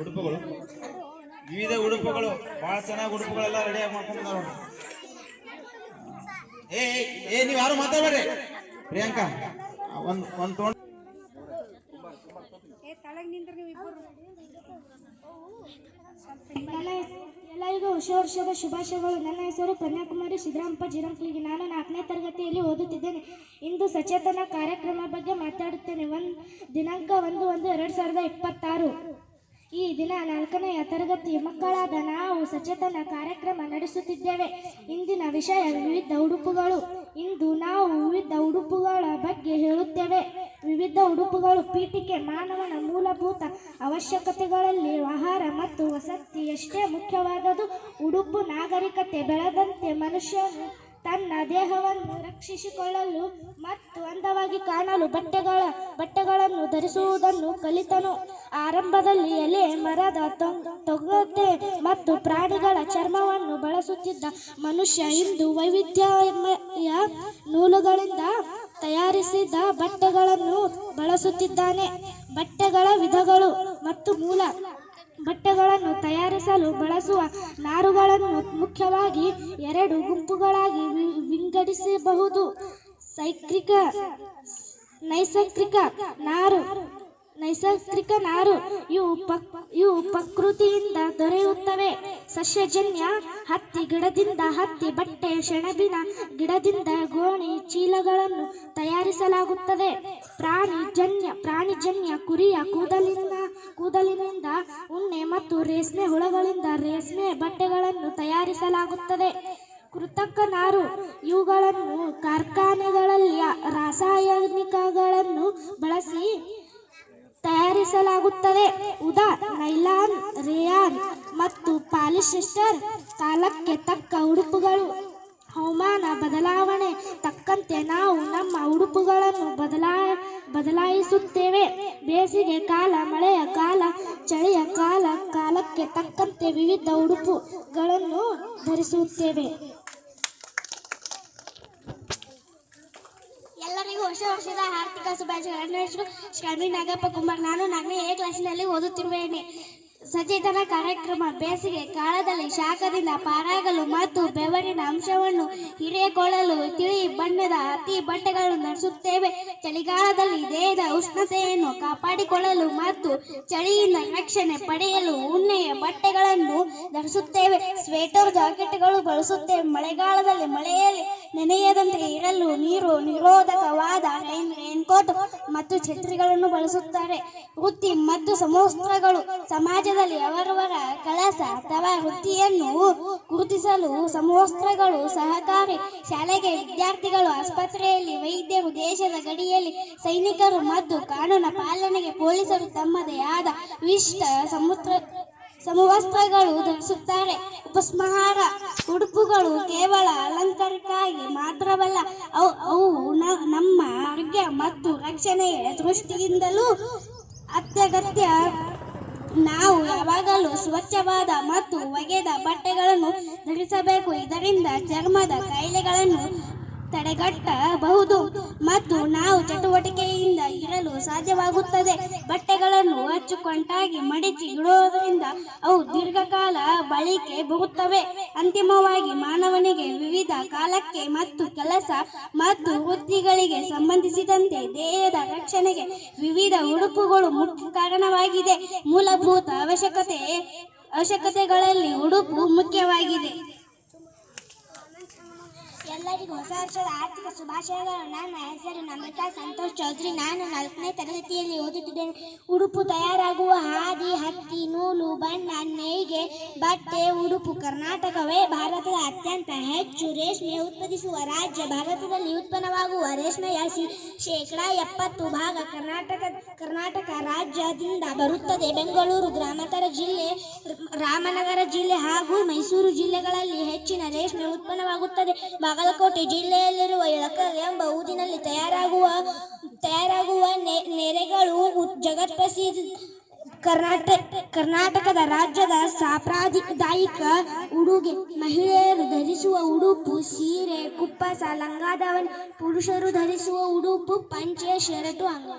ಉಡುಪುಗಳು. ವಿವಿಧ ಉಡುಪುಗಳು. ಬಹಳ ಚೆನ್ನಾಗಿ ಉಡುಪುಗಳೆಲ್ಲ ರೆಡಿ ಮಾಡ್ಕೊಂಡು ಏ ಏ, ಏ ನೀವು ಯಾರು ಮಾತಾಡ್ಬೇಡ್ರಿ? ಪ್ರಿಯಾಂಕಾ ಒಂದ್ ಒಂದ್ ತೊಗೊಂಡ್ ಎಲ್ಲರಿಗೂ ಹೊಸ ವರ್ಷದ ಶುಭಾಶಯಗಳು. ನನ್ನ ಹೆಸರು ಕನ್ಯಾಕುಮಾರಿ ಸಿದ್ದರಾಮಪ್ಪ ಜಿರಂಕ್ಲಿಗಿ. ನಾನು ನಾಲ್ಕನೇ ತರಗತಿಯಲ್ಲಿ ಓದುತ್ತಿದ್ದೇನೆ. ಇಂದು ಸಚೇತನ ಕಾರ್ಯಕ್ರಮ ಬಗ್ಗೆ ಮಾತಾಡುತ್ತೇನೆ. ಒಂದು ದಿನಾಂಕ ಒಂದು ಒಂದು ಎರಡು ಸಾವಿರದ ಇಪ್ಪತ್ತಾರು. ಈ ದಿನ ನಾಲ್ಕನೆಯ ತರಗತಿ ಮಕ್ಕಳಾದ ನಾವು ಸಚೇತನ ಕಾರ್ಯಕ್ರಮ ನಡೆಸುತ್ತಿದ್ದೇವೆ. ಇಂದಿನ ವಿಷಯ ವಿವಿಧ ಉಡುಪುಗಳು. ಇಂದು ನಾವು ವಿವಿಧ ಉಡುಪುಗಳ ಬಗ್ಗೆ ಹೇಳುತ್ತೇವೆ. ವಿವಿಧ ಉಡುಪುಗಳು ಪೀಠಿಕೆ, ಮಾನವನ ಮೂಲಭೂತ ಅವಶ್ಯಕತೆಗಳಲ್ಲಿ ಆಹಾರ ಮತ್ತು ವಸತಿ ಎಷ್ಟೇ ಮುಖ್ಯವಾದದು ಉಡುಪು ನಾಗರಿಕತೆ ಬೆಳೆದಂತೆ ಮನುಷ್ಯನು ತನ್ನ ದೇಹವನ್ನು ರಕ್ಷಿಸಿಕೊಳ್ಳಲು ಮತ್ತು ಅಂದವಾಗಿ ಕಾಣಲು ಬಟ್ಟೆಗಳ, ಬಟ್ಟೆಗಳನ್ನು ಧರಿಸುವುದನ್ನು ಕಲಿತನು. ಆರಂಭದಲ್ಲಿ ಎಲೆ ಮರದ ತೊಗ್- ತೊಗಟೆ ಮತ್ತು ಪ್ರಾಣಿಗಳ ಚರ್ಮವನ್ನು ಬಳಸುತ್ತಿದ್ದ ಮನುಷ್ಯ ಇಂದು ವೈವಿಧ್ಯಮಯ ನೂಲುಗಳಿಂದ ತಯಾರಿಸಿದ ಬಟ್ಟೆಗಳನ್ನು ಬಳಸುತ್ತಿದ್ದಾನೆ. ಬಟ್ಟೆಗಳ ವಿಧಗಳು ಮತ್ತು ಮೂಲ ಬಟ್ಟೆಗಳನ್ನು ತಯಾರಿಸಲು ಬಳಸುವ ನಾರುಗಳನ್ನು ಮುಖ್ಯವಾಗಿ ಎರಡು ಗುಂಪುಗಳಾಗಿ ವಿಂಗಡಿಸಬಹುದು. ಸೈಕ್ರಿಕ, ನೈಸರ್ಗಿಕ ನಾರು ನೈಸರ್ಗಿಕ ನಾರು ಇವು ಪಕ್, ಇವು ಪ್ರಕೃತಿಯಿಂದ ದೊರೆಯುತ್ತವೆ. ಸಸ್ಯಜನ್ಯ, ಹತ್ತಿ ಗಿಡದಿಂದ ಹತ್ತಿ, ಬಟ್ಟೆ ಸೆಣಬಿನ ಗಿಡದಿಂದ ಗೋಣಿ ಚೀಲಗಳನ್ನು ತಯಾರಿಸಲಾಗುತ್ತದೆ. ಪ್ರಾಣಿಜನ್ಯ ಪ್ರಾಣಿಜನ್ಯ ಕುರಿಯ ಕೂದಲಿನ, ಕೂದಲಿನಿಂದ ಉಣ್ಣೆ ಮತ್ತು ರೇಷ್ಮೆ ಹುಳಗಳಿಂದ ರೇಷ್ಮೆ ಬಟ್ಟೆಗಳನ್ನು ತಯಾರಿಸಲಾಗುತ್ತದೆ. ಕೃತಕ ನಾರು ಇವುಗಳನ್ನು ಕಾರ್ಖಾನೆಗಳಲ್ಲಿ ರಾಸಾಯನಿಕಗಳನ್ನು ತಯಾರಿಸಲಾಗುತ್ತದೆ ಉದಾ, ನೈಲಾನ್, ರೇಯಾನ್ ಮತ್ತು ಪಾಲಿಸ್ಟರ್ ಕಾಲಕ್ಕೆ ತಕ್ಕ ಉಡುಪುಗಳು. ಹವಾಮಾನ ಬದಲಾವಣೆ ತಕ್ಕಂತೆ ನಾವು ನಮ್ಮ ಉಡುಪುಗಳನ್ನು ಬದಲಾ, ಬದಲಾಯಿಸುತ್ತೇವೆ. ಬೇಸಿಗೆ ಕಾಲ, ಮಳೆಯ ಕಾಲ, ಚಳಿಯ ಕಾಲ, ಕಾಲಕ್ಕೆ ತಕ್ಕಂತೆ ವಿವಿಧ ಉಡುಪುಗಳನ್ನು ಧರಿಸುತ್ತೇವೆ ಎಲ್ಲರಿಗೂ ಹೊಸ ವರ್ಷದ ಆರ್ಥಿಕ ಶುಭಾಶಯಗಳು ನನ್ನ ಹೆಸರು ನಾಗಪ್ಪ ಕುಮಾರ್ ನಾನು ನಾಲ್ಕನೇ ಎ ಕ್ಲಾಸಿನಲ್ಲಿ ಓದುತ್ತಿರುವೇನೆ. ಸಚೇತನ ಕಾರ್ಯಕ್ರಮ ಬೇಸಿಗೆ ಕಾಲದಲ್ಲಿ ಶಾಖದಿಂದ ಪಾರಾಗಲು ಮತ್ತು ಬೆವರಿನ ಅಂಶವನ್ನು ಹಿರಿಯಕೊಳ್ಳಲು ತಿಳಿ ಬಣ್ಣದ ಹತ್ತಿ ಬಟ್ಟೆಗಳನ್ನು ನಡೆಸುತ್ತೇವೆ ಚಳಿಗಾಲದಲ್ಲಿ ದೇಹದ ಉಷ್ಣತೆಯನ್ನು ಕಾಪಾಡಿಕೊಳ್ಳಲು ಮತ್ತು ಚಳಿಯಿಂದ ರಕ್ಷಣೆ ಪಡೆಯಲು ಉಣ್ಣೆಯ ಬಟ್ಟೆಗಳನ್ನು ಧರಿಸುತ್ತೇವೆ. ಸ್ವೆಟರ್ ಜಾಕೆಟ್ಗಳು ಬಳಸುತ್ತೇವೆ. ಮಳೆಗಾಲದಲ್ಲಿ ಮಳೆಯಲ್ಲಿ ನೆನೆಯದಂತೆ ಇರಲು ನೀರು ನಿರೋಧಕವಾದ ರೈನ್ ರೈನ್ಕೋಟ್ ಮತ್ತು ಛತ್ರಿಗಳನ್ನು ಬಳಸುತ್ತಾರೆ. ವೃತ್ತಿ ಮತ್ತು ಸಮವಸ್ತ್ರಗಳು ಸಮಾಜದಲ್ಲಿ ಅವರವರ ಕಳಸ ಅಥವಾ ವೃತ್ತಿಯನ್ನು ಗುರುತಿಸಲು ಸಮವಸ್ತ್ರಗಳು ಸಹಕಾರಿ. ಶಾಲೆಗೆ ವಿದ್ಯಾರ್ಥಿಗಳು ಆಸ್ಪತ್ರೆಯಲ್ಲಿ, ವೈದ್ಯರು ದೇಶದ ಗಡಿಯಲ್ಲಿ, ಸೈನಿಕರು ಮತ್ತು ಕಾನೂನು ಪಾಲನೆಗೆ ಪೊಲೀಸರು ತಮ್ಮದೇ ಆದ ವಿಶಿಷ್ಟ ಸಮುದ್ರ ಸಮವಸ್ತ್ರಗಳು ಧರಿಸುತ್ತಾರೆ. ಉಪಸ್ಮಹಾರ ಉಡುಪುಗಳು ಕೇವಲ ಅಲಂಕಾರಕ್ಕಾಗಿ ಮಾತ್ರವಲ್ಲ, ಅವು ಅವು ನಮ್ಮ ಆರೋಗ್ಯ ಮತ್ತು ರಕ್ಷಣೆಯ ದೃಷ್ಟಿಯಿಂದಲೂ ಅತ್ಯಗತ್ಯ. ನಾವು ಯಾವಾಗಲೂ ಸ್ವಚ್ಛವಾದ ಮತ್ತು ಒಗೆದ ಬಟ್ಟೆಗಳನ್ನು ಧರಿಸಬೇಕು. ಇದರಿಂದ ಚರ್ಮದ ಕಾಯಿಲೆಗಳನ್ನು ತಡೆಗಟ್ಟಬಹುದು. ಮತ್ತು ನಾವು ಚಟುವಟಿಕೆಯಿಂದ ಇರಲು ಸಾಧ್ಯವಾಗುತ್ತದೆ. ಬಟ್ಟೆಗಳನ್ನು ಅಚ್ಚುಕಟ್ಟಾಗಿ ಮಡಿಚಿ ಇಡುವುದರಿಂದ ಅವು ದೀರ್ಘಕಾಲ ಬಳಿಕೆ ಬರುತ್ತವೆ. ಅಂತಿಮವಾಗಿ ಮಾನವನಿಗೆ ವಿವಿಧ ಕಾಲಕ್ಕೆ ಮತ್ತು ಕೆಲಸ ಮತ್ತು ವೃತ್ತಿಗಳಿಗೆ ಸಂಬಂಧಿಸಿದಂತೆ ದೇಹದ ರಕ್ಷಣೆಗೆ ವಿವಿಧ ಉಡುಪುಗಳು ಮುಖ್ಯ ಕಾರಣವಾಗಿದೆ. ಮೂಲಭೂತ ಅವಶ್ಯಕತೆ, ಅವಶ್ಯಕತೆಗಳಲ್ಲಿ ಉಡುಪು ಮುಖ್ಯವಾಗಿದೆ. ಹೊಸ ವರ್ಷದ ಆರ್ಥಿಕ ಶುಭಾಶಯಗಳು ನನ್ನ ಹೆಸರು ನಮಿತಾ ಸಂತೋಷ್ ಚೌಧರಿ. ನಾನು ನಾಲ್ಕನೇ ತರಗತಿಯಲ್ಲಿ ಓದುತ್ತಿದ್ದೇನೆ. ಉಡುಪು ತಯಾರಾಗುವ ಹಾದಿ ಹತ್ತಿ ನೂಲು ಬಣ್ಣ ನೇಯ್ಗೆ ಬಟ್ಟೆ, ಉಡುಪು ಕರ್ನಾಟಕವೇ ಭಾರತದ ಅತ್ಯಂತ ಹೆಚ್ಚು ರೇಷ್ಮೆ ಉತ್ಪಾದಿಸುವ ರಾಜ್ಯ. ಭಾರತದಲ್ಲಿ ಉತ್ಪನ್ನವಾಗುವ ರೇಷ್ಮೆಯ ಶೇಕಡಾ ಎಪ್ಪತ್ತು ಭಾಗ ಕರ್ನಾಟಕ ಕರ್ನಾಟಕ ರಾಜ್ಯದಿಂದ ಬರುತ್ತದೆ. ಬೆಂಗಳೂರು ಗ್ರಾಮಾಂತರ ಜಿಲ್ಲೆ, ರಾಮನಗರ ಜಿಲ್ಲೆ ಹಾಗೂ ಮೈಸೂರು ಜಿಲ್ಲೆಗಳಲ್ಲಿ ಹೆಚ್ಚಿನ ರೇಷ್ಮೆ ಉತ್ಪನ್ನವಾಗುತ್ತದೆ. ಬಾಗಲಕೋಟೆ ಜಿಲ್ಲೆಯಲ್ಲಿರುವ ಇಳಕಲ್ ಎಂಬ ಊರಿನಲ್ಲಿ ತಯಾರಾಗುವ ತಯಾರಾಗುವ ನೆರೆಗಳು ಜಗತ್ಪ್ರಸಿದ್ಧ ಕರ್ನಾಟಕ, ಕರ್ನಾಟಕದ ರಾಜ್ಯದ ಸಾಂಪ್ರದಾಯಿಕ ಉಡುಗೆ. ಮಹಿಳೆಯರು ಧರಿಸುವ ಉಡುಪು ಸೀರೆ ಕುಪ್ಪಸ ಲಂಗಾದಾವಣಿ ಪುರುಷರು ಧರಿಸುವ ಉಡುಪು, ಪಂಚೆ, ಶರ್ಟು ಅಂಗ